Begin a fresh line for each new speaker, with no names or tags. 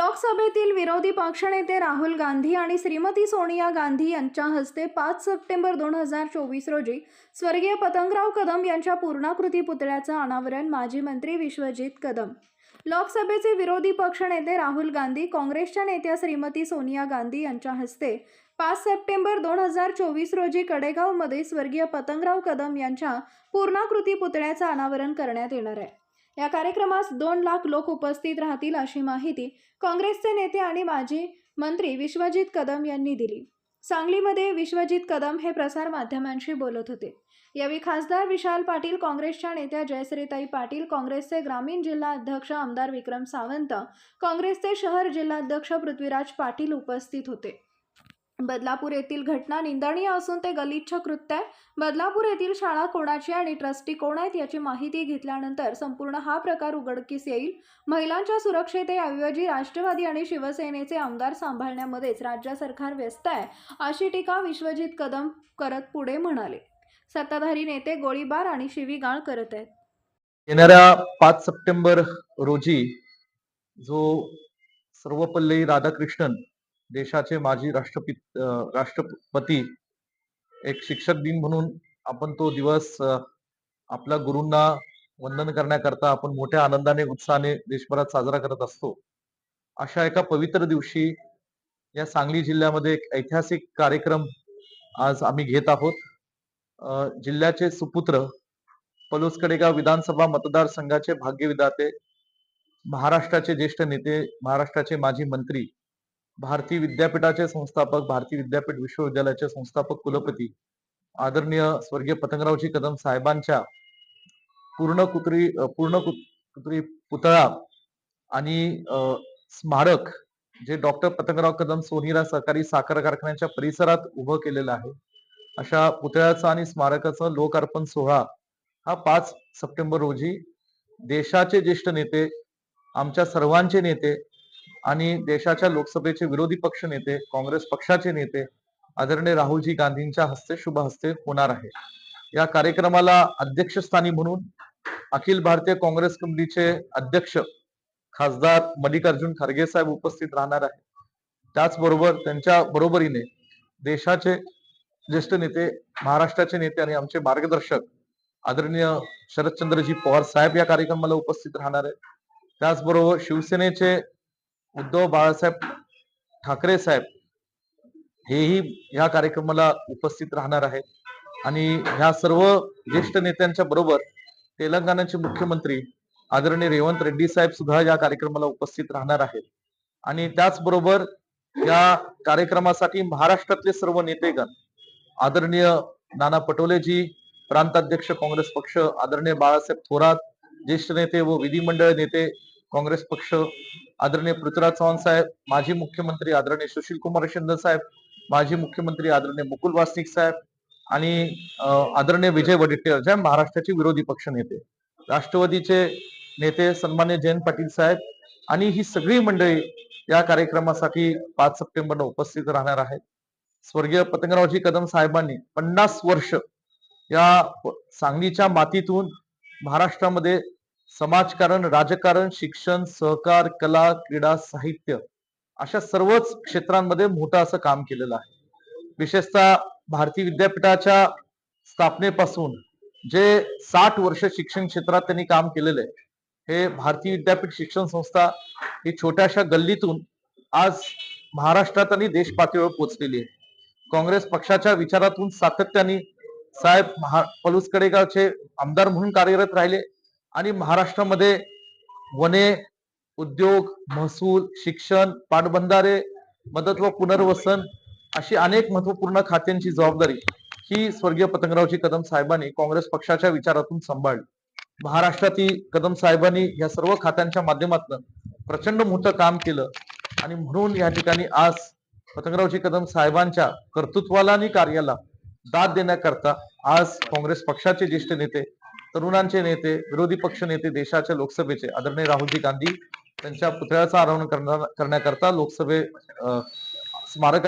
लोकसभेतील विरोधी पक्षनेते राहुल गांधी आणि श्रीमती सोनिया गांधी यांच्या हस्ते पाच सप्टेंबर दोन हजार चोवीस रोजी स्वर्गीय पतंगराव कदम यांच्या पूर्णाकृती पुतळ्याचं अनावरण माजी मंत्री विश्वजित कदम. लोकसभेचे विरोधी पक्षनेते राहुल गांधी काँग्रेसच्या नेत्या श्रीमती सोनिया गांधी यांच्या हस्ते पाच सप्टेंबर दोन हजार चोवीस रोजी कडेगावमध्ये स्वर्गीय पतंगराव कदम यांच्या पूर्णाकृती पुतळ्याचं अनावरण करण्यात येणार आहे. या कार्यक्रमास दोन लाख लोक उपस्थित राहतील अशी माहिती काँग्रेसचे नेते आणि माजी मंत्री विश्वजित कदम यांनी दिली. सांगलीमध्ये विश्वजित कदम हे प्रसार माध्यमांशी बोलत होते. यावेळी खासदार विशाल पाटील काँग्रेसच्या नेत्या जयश्रीताई पाटील काँग्रेसचे ग्रामीण जिल्हा अध्यक्ष आमदार विक्रम सावंत काँग्रेसचे शहर जिल्हाध्यक्ष पृथ्वीराज पाटील उपस्थित होते. बदलापूर येथील घटना निंदनीय असून ते गलिच्छ कृत्य आहे. बदलापूर येथील शाळा कोणाची आणि ट्रस्टी कोण आहेत याची माहिती घेतल्यानंतर संपूर्ण हा प्रकार उघडकीस येईल. महिलांच्या सुरक्षितेऐवजी राष्ट्रवादी आणि शिवसेनेचे आमदार सांभाळण्यामध्येच राज्य सरकार व्यस्त आहे अशी टीका विश्वजित कदम करत पुढे म्हणाले. सत्ताधारी नेते गोळीबार आणि शिवीगाळ करत आहेत.
येणाऱ्या पाच सप्टेंबर रोजी जो सर्वपल्ली राधाकृष्णन देशाचे माजी राष्ट्रपित राष्ट्रपती एक शिक्षक दिन म्हणून आपण तो दिवस आपल्या गुरूंना वंदन करण्याकरता आपण मोठ्या आनंदाने उत्साहाने देशभरात साजरा करत असतो. अशा एका पवित्र दिवशी या सांगली जिल्ह्यामध्ये एक ऐतिहासिक कार्यक्रम आज आम्ही घेत आहोत. जिल्ह्याचे सुपुत्र पलूस कडेगाव विधानसभा मतदारसंघाचे भाग्यविधाते महाराष्ट्राचे ज्येष्ठ नेते महाराष्ट्राचे माजी मंत्री भारतीय विद्यापीठाचे संस्थापक भारतीय विद्यापीठ विश्वविद्यालयाचे संस्थापक कुलपती आदरणीय स्वर्गीय पतंगरावजी कदम साहेबांच्या पूर्ण कुत्री पूर्ण कुत्री पुतळा आणि स्मारक जे डॉक्टर पतंगराव कदम सोनीरा सहकारी साखर कारखान्याच्या परिसरात उभं केलेलं आहे. अशा पुतळ्याचा आणि स्मारकाचं लोकार्पण सोहळा हा पाच सप्टेंबर रोजी देशाचे ज्येष्ठ नेते आमच्या सर्वांचे नेते आणि देशाच्या लोकसभेचे विरोधी पक्ष नेते काँग्रेस पक्षाचे नेते आदरणीय राहुलजी गांधींच्या हस्ते शुभ हस्ते होणार आहे. या कार्यक्रमाला अध्यक्षस्थानी म्हणून अखिल भारतीय काँग्रेस कमिटीचे अध्यक्ष खासदार मल्लिकार्जुन खरगे साहेब उपस्थित राहणार आहे त्याचबरोबर त्यांच्या बरोबरीने देशाचे ज्येष्ठ नेते महाराष्ट्राचे नेते आणि आमचे मार्गदर्शक आदरणीय शरदचंद्रजी पवार साहेब या कार्यक्रमाला उपस्थित राहणार आहेत. त्याचबरोबर शिवसेनेचे उद्धव बाळासाहेब ठाकरे साहेब हेही या कार्यक्रमाला उपस्थित राहणार आहेत. आणि ह्या सर्व ज्येष्ठ नेत्यांच्या बरोबर तेलंगणाचे मुख्यमंत्री आदरणीय रेवंत रेड्डी साहेब सुद्धा या कार्यक्रमाला उपस्थित राहणार आहेत. आणि त्याचबरोबर या कार्यक्रमासाठी महाराष्ट्रातले सर्व नेतेगण आदरणीय नाना पटोलेजी प्रांताध्यक्ष काँग्रेस पक्ष आदरणीय बाळासाहेब थोरात ज्येष्ठ नेते व विधिमंडळ नेते काँग्रेस पक्ष आदरणीय पृथ्वीराज चव्हाण साहेब माजी मुख्यमंत्री आदरणीय सुशील कुमार शिंदे साहेब माजी मुख्यमंत्री आदरणीय मुकुल वासनिक साहेब आणि आदरणीय विजय वडेट्टीवार जे महाराष्ट्राचे विरोधी पक्ष नेते राष्ट्रवादीचे नेते सन्मान्य जयंत पाटील साहेब आणि ही सगळी मंडळी या कार्यक्रमासाठी पाच सप्टेंबरला उपस्थित राहणार आहेत. स्वर्गीय पतंगरावजी कदम साहेबांनी पन्नास वर्ष या सांगलीच्या मातीतून महाराष्ट्रामध्ये समाजकारण राजकारण शिक्षण सहकार कला क्रीडा साहित्य अशा सर्वच क्षेत्रांमध्ये मोठं असं काम केलेलं आहे. विशेषतः भारतीय विद्यापीठाच्या स्थापनेपासून जे साठ वर्ष शिक्षण क्षेत्रात त्यांनी काम केलेलं आहे हे भारतीय विद्यापीठ शिक्षण संस्था ही छोट्याशा गल्लीतून आज महाराष्ट्रात आणि देश पातळीवर पोहोचलेली आहे. काँग्रेस पक्षाच्या विचारातून सातत्याने साहेब महा पलूस कडेगावचे आमदार म्हणून कार्यरत राहिले. आणि महाराष्ट्रामध्ये वने उद्योग महसूल शिक्षण पाटबंधारे मदत व पुनर्वसन अशी अनेक महत्त्वपूर्ण खात्यांची जबाबदारी ही स्वर्गीय पतंगरावजी कदम साहेबांनी काँग्रेस पक्षाच्या विचारातून सांभाळली. महाराष्ट्रातील कदम साहेबांनी या सर्व खात्यांच्या माध्यमातून प्रचंड मोठं काम केलं आणि म्हणून या ठिकाणी आज पतंगरावजी कदम साहेबांच्या कर्तृत्वाला आणि कार्याला दाद देण्याकरता आज काँग्रेस पक्षाचे ज्येष्ठ नेते तरुणांचे नेते विरोधी पक्ष नेते देशाच्या लोकसभेचे आदरणीय राहुलजी गांधी त्यांच्या पुतळ्याचं आरोहण करण्याकरता लोकसभे अं, स्मारक